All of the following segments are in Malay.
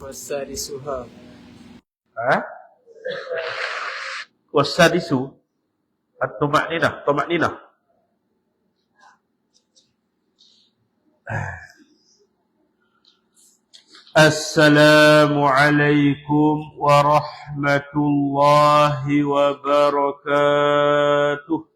Wasadisuha. Ha? Wasadisu ha, At-tumakninah Tumakninah Assalamualaikum warahmatullahi wabarakatuh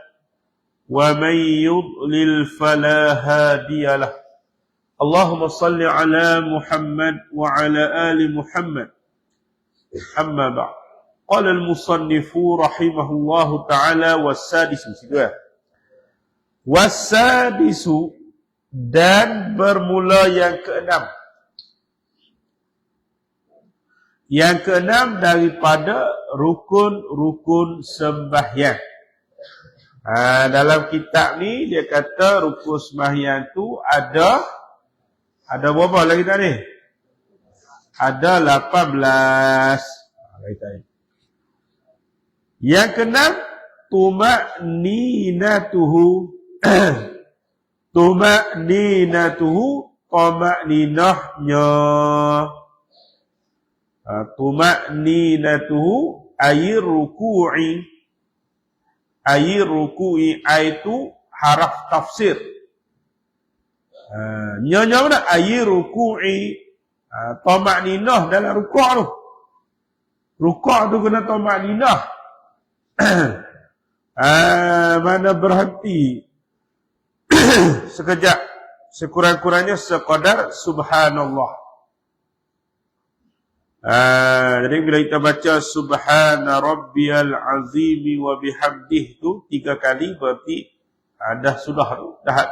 ومن يضلل فلا هادي له اللهم صل على محمد وعلى آل محمد أما بعد قال المصنف رحمه الله تعالى والسادس والسادس dan bermula yang keenam Yang keenam daripada rukun-rukun sembahyang. Ha, dalam kitab ni dia kata rukun sembahyang tu ada ada berapa lagi tadi? Ada 18. Ha, Yang keenam tumak ninatuhu tumak ninatuhu tumak ninahnya tumakninatuhu air ruku'i air ruku'i itu haraf tafsir. Uh, nyonya mana? Air ruku'i uh, tumakninah dalam rukuk tu. Rukuk tu kena tumakninah uh, mana berhenti? Sekejap. Sekurang-kurangnya sekadar subhanallah Uh, jadi bila kita baca subhana rabbiyal azimi wa bihamdih tu tiga kali berarti uh, dah sudah tu dah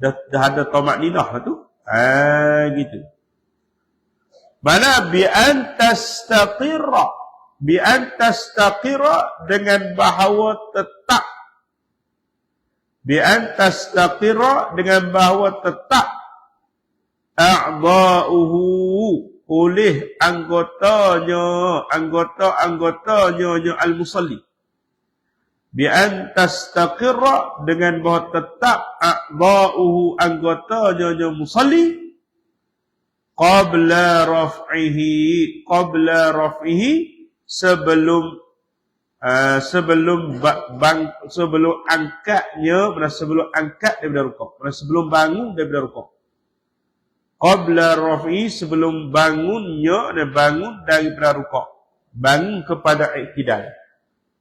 dah, dah ada tamak ninah tu. Ah gitu. Mana bi antastaqira bi antastaqira dengan bahawa tetap. Bi antastaqira dengan bahawa tetap. A'dha'uhu oleh anggotanya anggota-anggotanya nya al-musalli. Bi an tastaqirra dengan bahawa tetap a'dha'uhu anggotanya nya musalli qabla raf'ihi qabla raf'ihi sebelum uh, sebelum bang sebelum angkatnya sebelum angkat daripada rukuk. Sebelum bangun daripada rukuk qabla rafi sebelum bangunnya dan bangun daripada rukuk. Bangun kepada iktidal.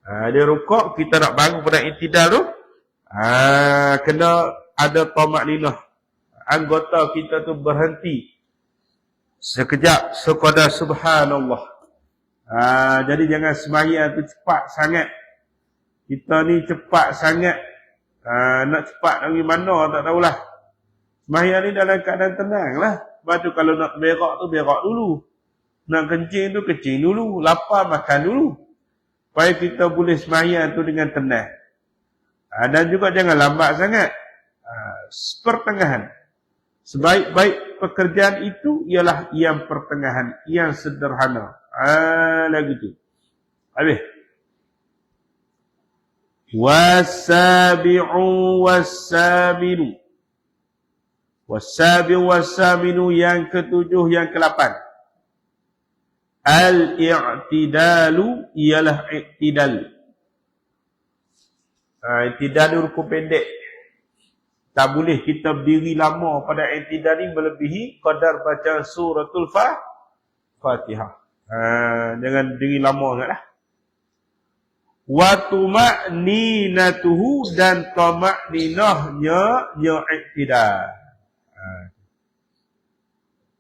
Ha, dia rukuk kita nak bangun pada iktidal tu ha, kena ada tamak ninah anggota kita tu berhenti. Sekejap sekadar subhanallah. Ha, jadi jangan sembahyang tu cepat sangat. Kita ni cepat sangat. Ha, nak cepat dari mana tak tahulah Sembahyang ni dalam keadaan tenang lah. Sebab tu kalau nak berak tu berak dulu. Nak kencing tu kencing dulu. Lapar makan dulu. Supaya kita boleh sembahyang tu dengan tenang. Ha, dan juga jangan lambat sangat. Ha, pertengahan. Sebaik-baik pekerjaan itu ialah yang pertengahan. Yang sederhana. Ha, lagi tu. Habis. Wasabi'u wasaminu. Wasabi wasaminu yang ketujuh yang kelapan. Al-i'tidalu ialah i'tidal. Ha, i'tidal rukun pendek. Tak boleh kita berdiri lama pada i'tidal ni melebihi kadar baca suratul fa Fatihah. Ha, jangan berdiri lama sangatlah. Wa tuma'ninatuhu dan tama'ninahnya nya i'tidal.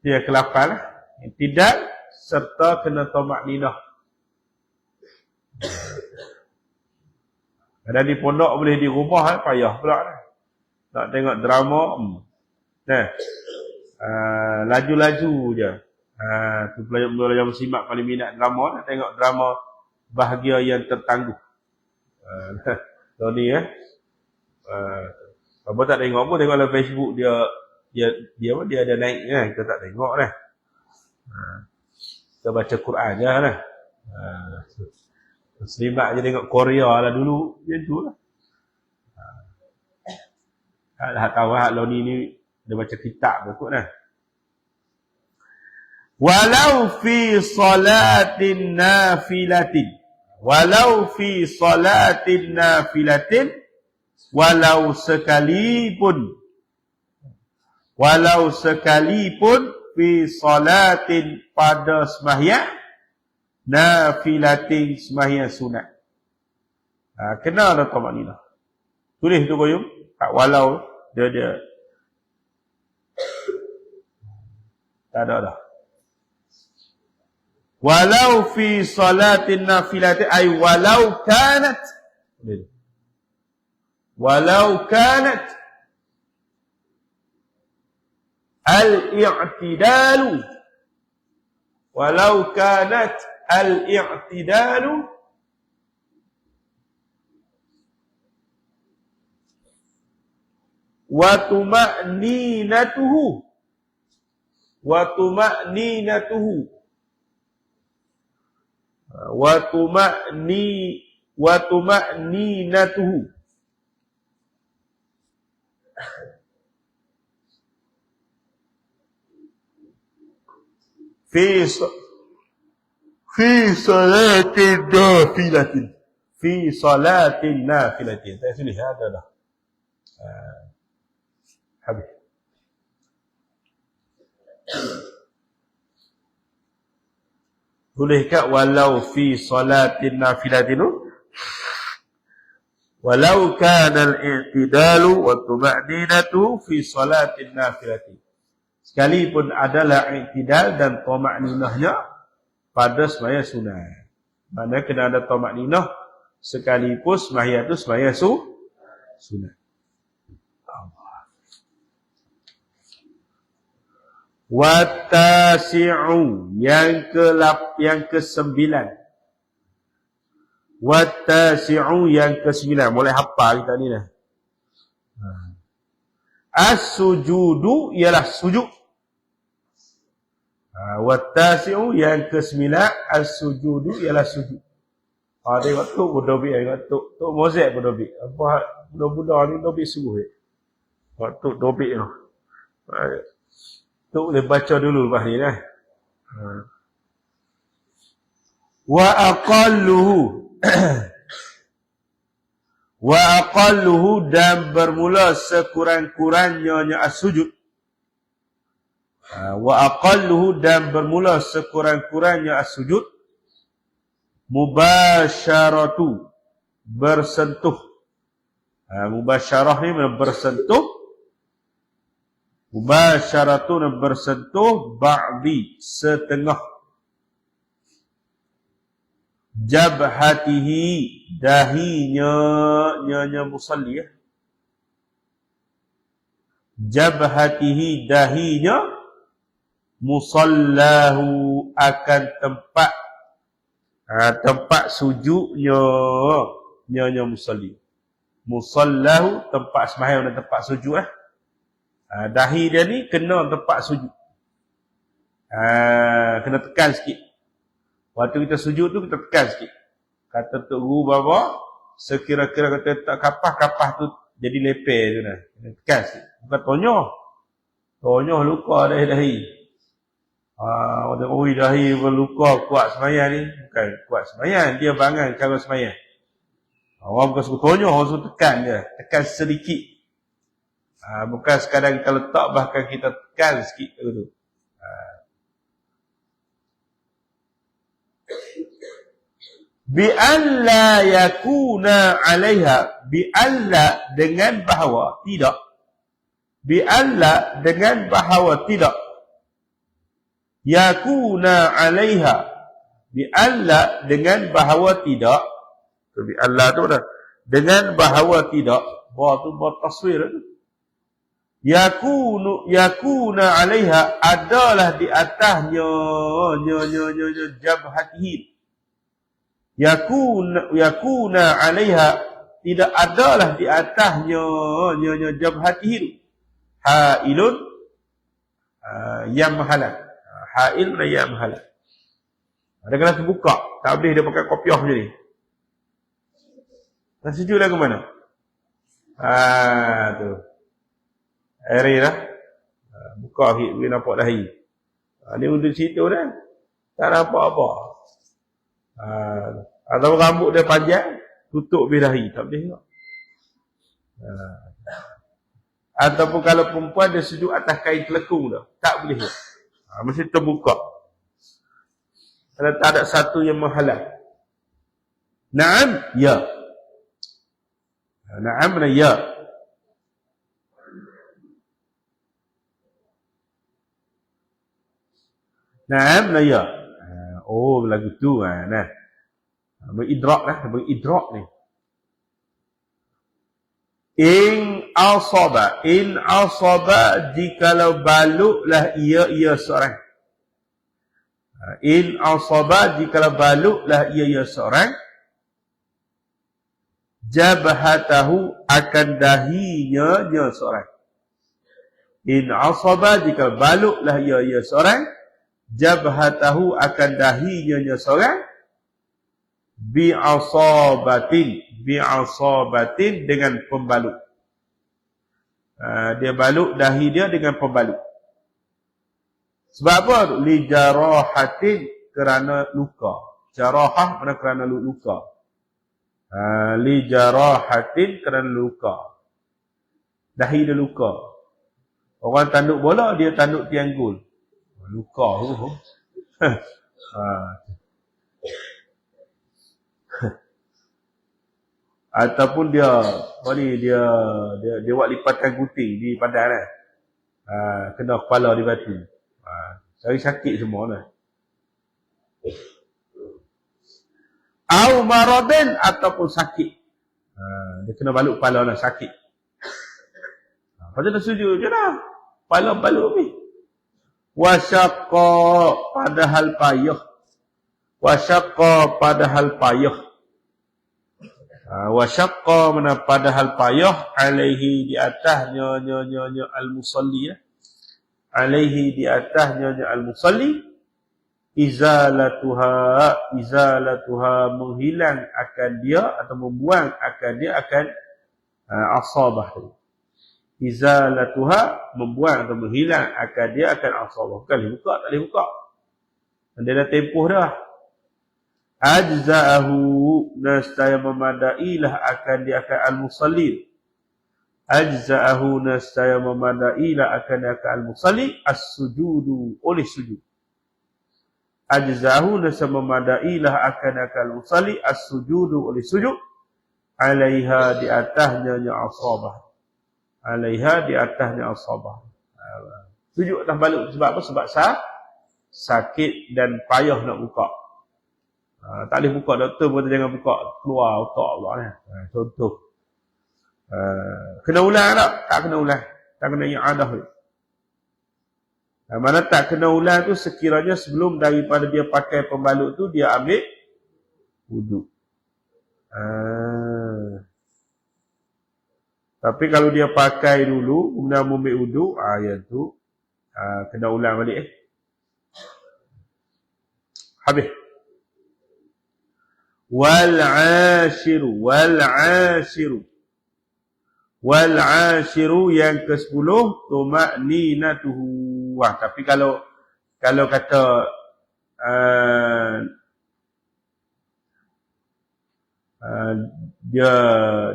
Dia ke-8 lah. Tidak serta kena tomak ninah. Ada di pondok boleh di rumah eh, payah pula lah. Nak tengok drama. Hmm. Nah. uh, laju-laju je. Ha, tu pelajar-pelajar muslimat paling minat drama nak tengok drama bahagia yang tertangguh. Ha, ni ya. Uh, apa tak tengok pun tengok dalam Facebook dia dia dia dia ada naik kan kita tak tengok dah. Ha. Kita baca Quran je lah. Ha. Muslimat je tengok Korea lah dulu. Macam tu lah. Ha. Tak tahu lah Loni ni dia baca kitab pun kot lah. Walau fi salatin nafilatin. Walau fi salatin nafilatin. Walau sekalipun. Walau sekalipun fi salatin pada sembahyang nafilatin sembahyang sunat. Ha, kena ada tamak ni lah. Tulis tu koyum. Tak walau dia dia. Tak ada dah. Walau fi salatin nafilati ay walau kanat walau kanat al-i'tidalu walau kanat al-i'tidalu wa tuma'ninatuhu wa tuma'ninatuhu wa tuma'ni wa tuma'ninatuhu fi fi salatin nafilatin fi salatin nafilatin saya tulis ada dah habis Boleh kat walau fi salatin nafilatin Walau kana al-i'tidalu wa tuma'ninatu fi salatin nafilatin Sekalipun adalah i'tidal dan tuma'ninahnya pada semaya sunat. Mana kena ada tuma'ninah sekalipun semaya itu semaya su sunat. Watasi'u yang ke yang ke sembilan. Watasi'u yang ke sembilan. Boleh hafal kita ni dah. As-sujudu ialah sujud. Ha, Watasi'u yang ke sembilan. As-sujudu ialah sujud. Ha, tengok tu budak-budak. Tengok tu. Mozek budak-budak. Apa budak-budak ni budak-budak sungguh. Waktu dobik tu. Tu boleh baca dulu lepas ni lah. Wa aqalluhu Wa aqalluhu dan bermula sekurang-kurangnya as-sujud. Ha, wa aqalluhu dan bermula sekurang-kurangnya as-sujud. Mubasyaratu bersentuh. Ha, mubasyarah ni bersentuh mubasyaratun bersentuh ba'di setengah jabhatihi dahinya nyanya musalli ya. jabhatihi dahinya musallahu akan tempat ha, tempat sujudnya nyanya musalli musallahu tempat sembahyang dan tempat sujud eh Ha, dahi dia ni kena tempat sujud. Ha, kena tekan sikit. Waktu kita sujud tu kita tekan sikit. Kata Tok Guru bawa sekira-kira kata tak kapah-kapah tu jadi lepeh tu dah. Kena tekan sikit. Bukan tonyoh. Tonyoh luka dahi dahi. Ha, waktu ui dahi berluka kuat semayang ni. Bukan kuat semayang. Dia bangan cara semayang. Orang bukan suka tonyoh, orang suka tekan je. Tekan sedikit. Ha, bukan sekadar kita letak bahkan kita tekan sikit. Ha. Bi alla yakuna 'alaiha. Bi alla dengan bahawa tidak. Bi alla dengan bahawa tidak. Yakuna 'alaiha. Bi alla dengan bahawa tidak. Bi alla tu dah. Dengan bahawa tidak. Bahawa tu buat taswir tu. Yakunu yakuna 'alaiha. Adalah di atasnya nya nya nya, nya jabhatihi yakuna yakuna 'alaiha tidak adalah di atasnya nya nya jabhatihi hailun uh, yang mahalan hail dan yang ada kena terbuka tak boleh dia pakai kopiah macam ni dan sejuk lah ke mana ah tu Air lah. Buka hit, boleh nampak dahi. Ha, ni untuk situ dah. Tak nampak apa. Ha, atau rambut dia panjang, tutup birahi. Tak boleh tengok. Ha. Ataupun kalau perempuan dia sejuk atas kain telekung dah. Tak boleh. Ha, mesti terbuka. Kalau tak ada satu yang menghalang. Naam, ya. Naam, ya. Naam ya. Oh lagu tu ah nah. Beridrak lah, beridrak ni. In asaba, in asaba jikalau baluklah ia ia seorang. In asaba jikalau baluklah ia ia seorang. Jabhatahu akan dahinya dia seorang. In asaba jikalau baluklah ia ia seorang jabhatahu akan dahinya seorang bi'asabatin. Bi'asabatin dengan pembalut. Uh, dia balut dahi dia dengan pembalut. Sebab apa? Li jarahatin kerana luka. Jarahah mana kerana luka? Uh, li jarahatin kerana luka. Dahi dia luka. Orang tanduk bola dia tanduk tiang gol. Luka tu. ha. Ataupun dia apa ni dia dia dia buat lipatan gunting di padang kan. Ha, kena kepala di batu. Ha, cari sakit semua lah. Au maradin ataupun sakit. Ha, dia kena baluk kepala lah sakit. Ha, Pasal dah sujud je lah. Kepala baluk ni wasyaqqa padahal payah wasyaqqa padahal payah ha, wasyaqqa mana padahal payah alaihi di atasnya nya nya nya al musalli ya. alaihi di atasnya nya al musalli izalatuha izalatuha menghilang akan dia atau membuang akan dia akan uh, asabah tu izalatuha membuang atau menghilang akan dia akan asabah. Boleh buka, tak boleh buka. Dia dah tempoh dah. Ajza'ahu nastaya memadailah akan dia akan al-musallin. Ajza'ahu nastaya memadailah akan dia akan al-musallin as-sujudu oleh sujud. Ajza'ahu nastaya memadailah akan dia akan al-musallin as-sujudu oleh sujud. Alaiha di atasnya nya asabah alaiha di atasnya asabah. Tujuk atas balik sebab apa? Sebab sah, sakit dan payah nak buka. Ha, tak boleh buka doktor pun jangan buka keluar otak Allah ni. Ha, contoh. Ha, kena ulang tak? Tak kena ulang. Tak kena yang ada. Ha, mana tak kena ulang tu sekiranya sebelum daripada dia pakai pembalut tu dia ambil wuduk. Ha, tapi kalau dia pakai dulu, kemudian ambil wuduk, ah, ya tu, ah, kena ulang balik eh. Habis. Wal ashiru, wal ashiru. Wal ashiru yang ke sepuluh, tumakninatuhu. Wah, tapi kalau kalau kata uh, uh, dia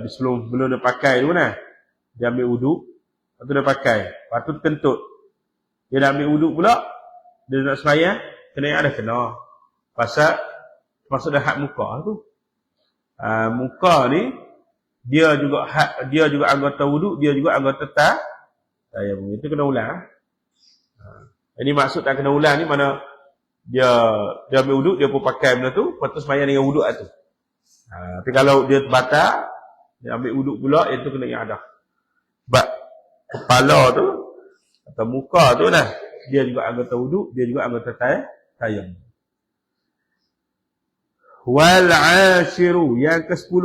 di sebelum sebelum dia pakai tu kan dia ambil wuduk lepas tu dia pakai lepas tu kentut dia dah ambil wuduk pula dia nak sembahyang kena yang ada kena pasal dah hak muka tu. Uh, muka ni dia juga hak dia juga anggota wuduk dia juga anggota tak saya itu kena ulang uh, ini maksud tak kena ulang ni mana dia dia ambil wuduk dia pun pakai benda tu tu sembahyang dengan wuduk tu. Ha, tapi kalau dia batal, dia ambil wuduk pula, itu kena iadah. Sebab kepala tu atau muka tu dah dia juga anggota wuduk dia juga anggota tay tayam wal ashiru yang ke-10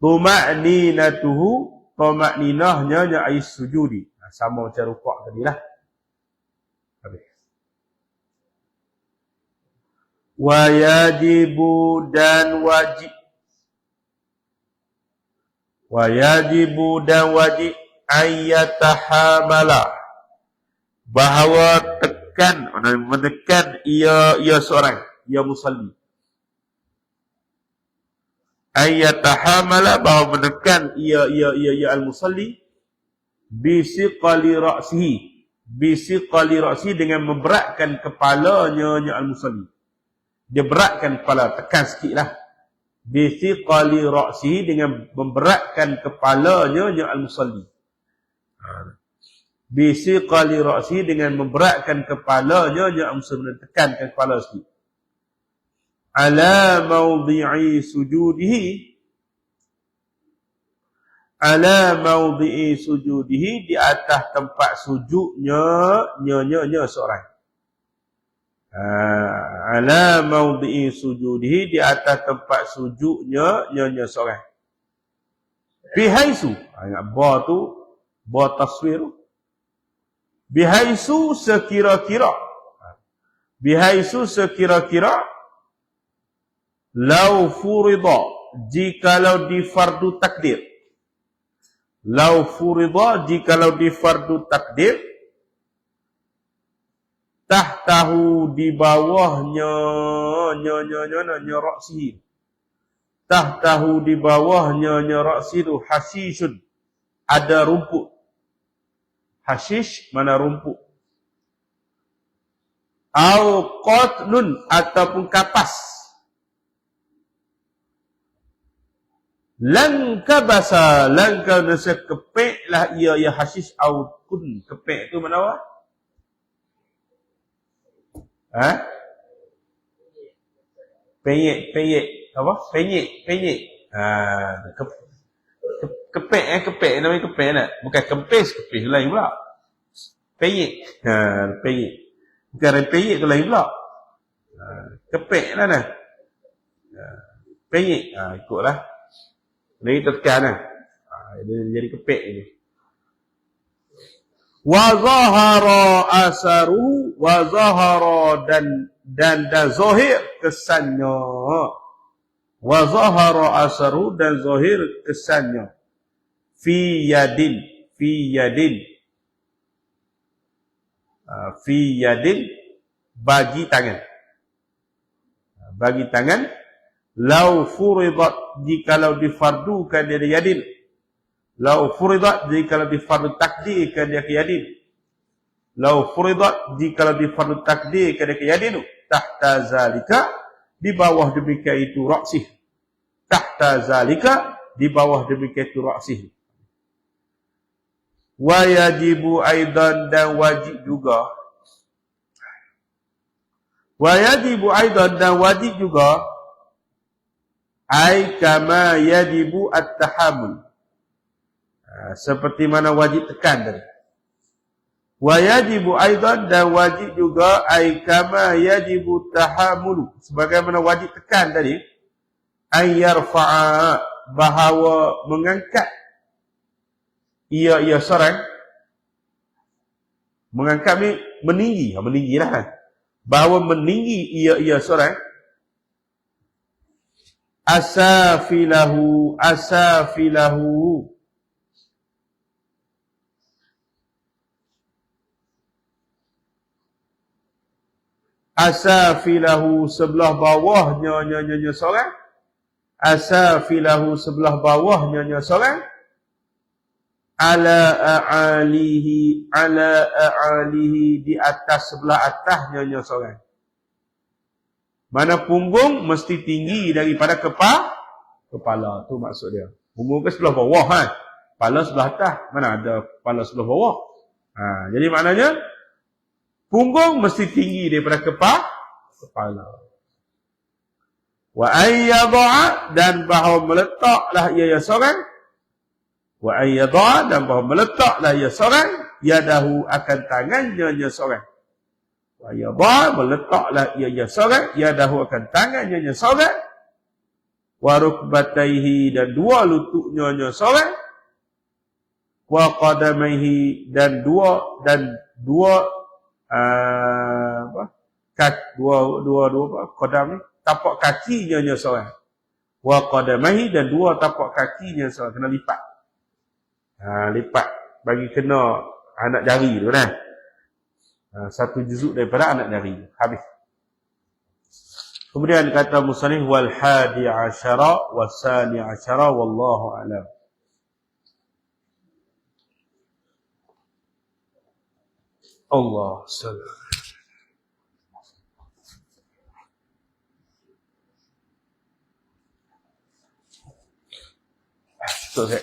tuma'ninatuhu tuma'ninahnya nya ais sujudi. Ha, sama macam rukuk tadi lah. Habis. Wa yajibu dan wajib. Wa yajibu dan wajib ayyatahamala bahawa tekan menekan ia ia seorang ia musalli ayyatahamala bahawa menekan ia ia ia ia al musalli bi siqali ra'sihi bi siqali ra'si dengan memberatkan kepalanya nya al musalli dia beratkan kepala tekan sikitlah bithiqali ra'si dengan memberatkan kepalanya yang al-musalli. Ha. Bithiqali ra'si dengan memberatkan kepalanya yang al-musalli tekankan kepala sikit. Ala mawdi'i sujudihi ala mawdi'i sujudihi di atas tempat sujudnya nya nya seorang. Ah, ala maudhi'i sujudihi di atas tempat sujudnya nyonya seorang. Bihaisu, ah, ingat ba tu ba taswir. Bihaisu sekira-kira. Bihaisu sekira-kira lau furida jikalau di fardu takdir. Lau furida jikalau di fardu takdir tahtahu di bawahnya nya nya nya nya nya tahtahu di bawahnya nya raksi tu hasisun ada rumput hasish mana rumput au qatnun ataupun kapas lan kabasa lan kana sekepek lah ia ya hasish au kun kepek tu mana apa Ha? Penyek, penyek. Apa? Penyek, penyek. Ha, ke, ke, kepek eh, kepek. Namanya kepek nak. Bukan kempis, kempis lain pula. Penyek. Ha, penyek. Bukan penyek tu lain pula. Ha, kepek lah nah. Ha, penyek. Ha, ikutlah. Lagi tekan lah. Ha, dia jadi kepek ni wa zahara asaru wa zahara dan dan dan zahir kesannya wa zahara asaru dan zahir kesannya fi yadin fi yadin fi yadin bagi tangan bagi tangan lau furidat jikalau difardukan dari yadin Lau furidat jika lebih fardu takdir ke dia kiyadin. Lau furidat jika lebih fardu takdir ke dia kiyadin. Tahta zalika di bawah demikian itu raksih. Tahta zalika di bawah demikian itu raksih. Wa yajibu aidan dan wajib juga. Wa yajibu aidan dan wajib juga. Ay kama yajibu at-tahamul. Ha, seperti mana wajib tekan tadi. Wa yajibu aidan dan wajib juga ai kama yajibu tahamulu. Sebagaimana wajib tekan tadi ay yarfa'a bahawa mengangkat ia ia seorang mengangkat ni meninggi, ha, meninggilah. Bahawa meninggi ia ia seorang asafilahu asafilahu. Asafilahu sebelah bawahnya nyonya nyonya seorang asafilahu sebelah bawahnya nyonya seorang ala a'alihi ala a'alihi di atas sebelah atas nyonya seorang. Mana punggung mesti tinggi daripada kepala kepala. Tu maksud dia. Punggung ke sebelah bawah kan kepala sebelah atas. Mana ada kepala sebelah bawah? Ha, jadi maknanya Punggung mesti tinggi daripada kepala. kepala. Wa ayyadha dan bahawa meletaklah ia seorang Wa ayyadha dan bahawa meletaklah ia seorang yadahu akan tangannya ia seorang. Wa ayyadha meletaklah ia ia seorang yadahu akan tangannya ia seorang. Wa rukbataihi dan dua lututnya ia seorang. Wa qadamaihi dan dua dan dua uh, apa? Kak, dua dua dua apa? Qadam tapak kakinya ia seorang. Wa qadamaihi dan dua tapak kakinya seorang kena lipat. Ha, lipat bagi kena anak jari tu kan. Ha, satu juzuk daripada anak jari. Habis. Kemudian kata musannif wal hadi asyara wasani asyara wallahu alam. Allah salam. Okay.